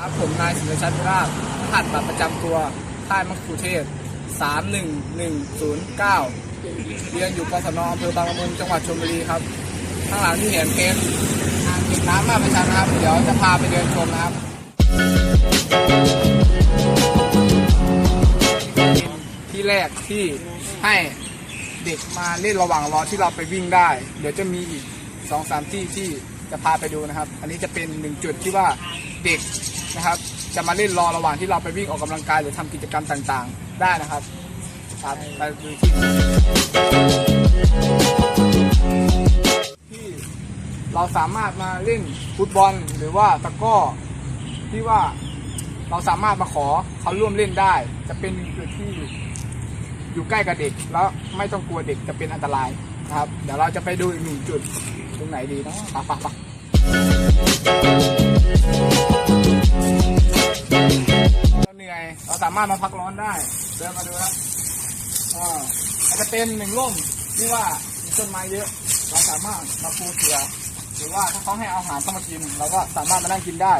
ครับผมนายสินชันราชรหัสบัตรประจำตัวค่ายมัคคุเทศ 31109 เรียนอยู่กศนอำเภอบางละมุงจังหวัดชลบุรีครับ ข้างหลังที่เห็นเป็นอ่างเก็บน้ำมาประชันะครับ เดี๋ยวจะพาไปเดินชมนะครับที่แรกที่ให้เด็กมาเล่นระหว่างรอที่เราไปวิ่งได้ เดี๋ยวจะมีอีกสองสามที่ที่จะพาไปดูนะครับ อันนี้จะเป็นหนึ่งจุดที่ว่าเด็ก นะครับ จะมาเล่นรอระหว่างที่เราไปวิ่งออกกำลังกายหรือทำกิจกรรมต่างๆ ได้นะครับครับไปดูที่ที่เราสามารถมาเล่นฟุตบอลหรือว่าตะก้อที่ว่าเราสามารถมาขอเขาร่วมเล่นได้ จะเป็นจุดที่อยู่ใกล้กับเด็ก แล้วไม่ต้องกลัวเด็กจะเป็นอันตรายนะครับ เดี๋ยวเราจะไปดูอีกหนึ่งจุดตรงไหนดีเนาะปะปะปะ สามารถมาพักร้อนได้ เดินมาดูครับอ่าอาจจะเป็นหนึ่งร่มที่ว่ามีต้นไม้เยอะ เราสามารถมาปูเสือหรือว่าถ้าเขาให้อาหารเข้ามากิน เราก็สามารถมานั่งกินได้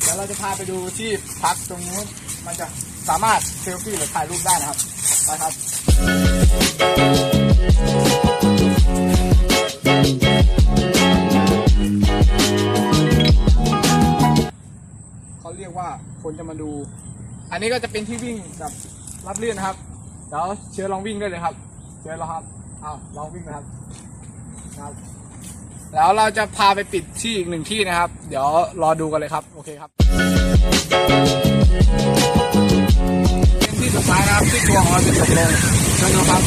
เดี๋ยวเราจะพาไปดูที่พักตรงนู้นมันจะสามารถเซลฟี่หรือถ่ายรูปได้นะครับไปครับเขาเรียกว่าคนจะมาดู อันนี้ก็จะเป็นที่วิ่งกับรับเลื่อนนะครับเดี๋ยวเชิญลองวิ่งได้เลยครับเชิญเราครับเอาลองวิ่งนะครับครับ แล้วเราจะพาไปปิดที่อีกหนึ่งที่นะครับ เดี๋ยวรอดูกันเลยครับ โอเคครับเป็นที่สุดท้ายนะครับที่ตัวของเราจะจบลงเชิญดูครับ